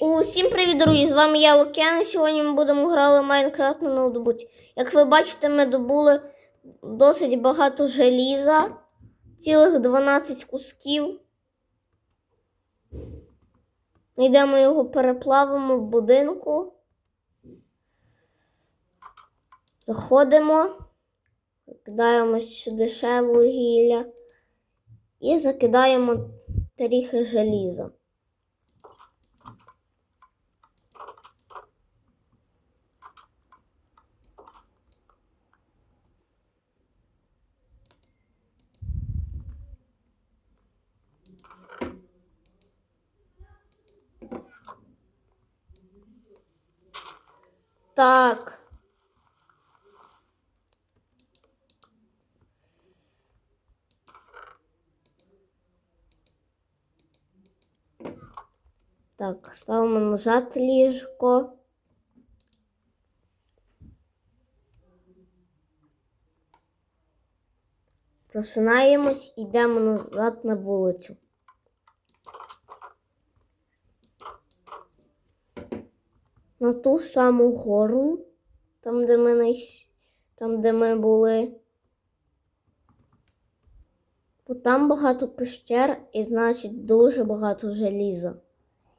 Усім привіт, друзі! З вами я Лук'ян. Сьогодні ми будемо грати Майнкрафт на ноутбуці. Як ви бачите, ми добули досить багато желіза, цілих 12 кусків. Йдемо його переплавимо в будинку. Заходимо, кидаємо сюди ще вугілля і закидаємо трохи желіза. Так. Так, ставимо нажати ліжко. Просинаємось і йдемо назад на вулицю. На ту саму гору, там, де ми, там, де ми були. Бо там багато пещер і, значить, дуже багато желіза.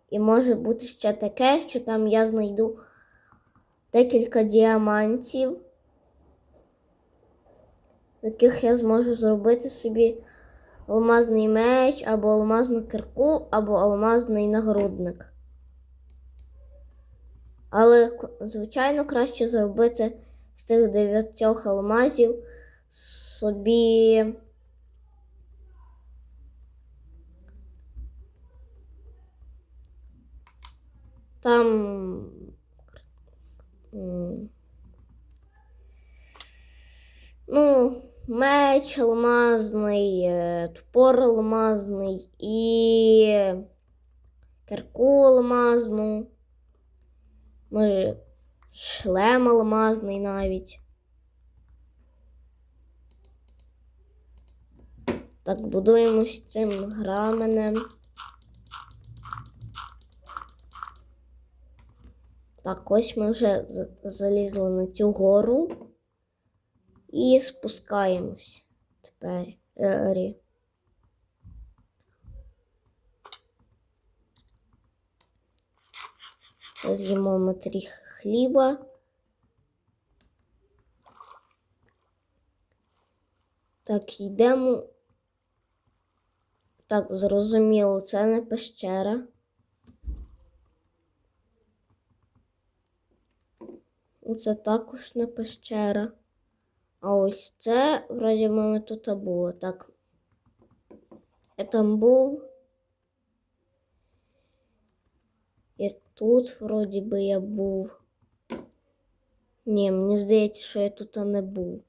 І може бути ще таке, що там я знайду декілька діамантів, яких я зможу зробити собі алмазний меч, або алмазну кирку, або алмазний нагрудник. Але, звичайно, краще зробити з тих дев'ятьох алмазів собі. Там. Ну, меч алмазний, е, топор алмазний і кирку алмазну. Може, шлем алмазний навіть. Так, будуємо з цим граменем. Так, ось ми вже залізли на цю гору і спускаємось тепер. З'їмо ми трохи хліба. Так, йдемо. Так, зрозуміло, це не пещера. Це також не пещера. А ось це, вроді мене тут було. Так. Я там був. І тут, вроді би, я був. Ні, мені здається, що я тут не був.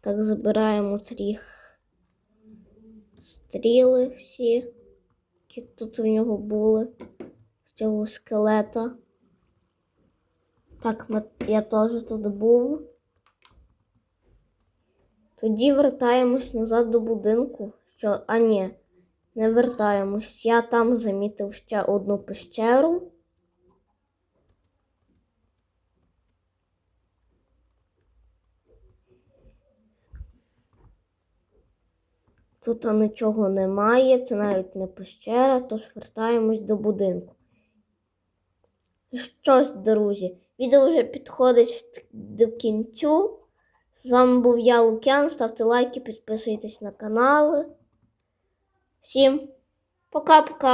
Так, забираємо тріх стріли всі, які тут в нього були цього скелета. Так, я теж тут був. Тоді вертаємось назад до будинку. Що, а ні, не вертаємось. Я там замітив ще одну пещеру. Тут нічого немає, це навіть не пещера, тож вертаємось до будинку. Що ж, друзі, відео вже підходить до кінцю. З вами був я, Лук'ян. Ставте лайки, підписуйтесь на канал. Всім пока-пока!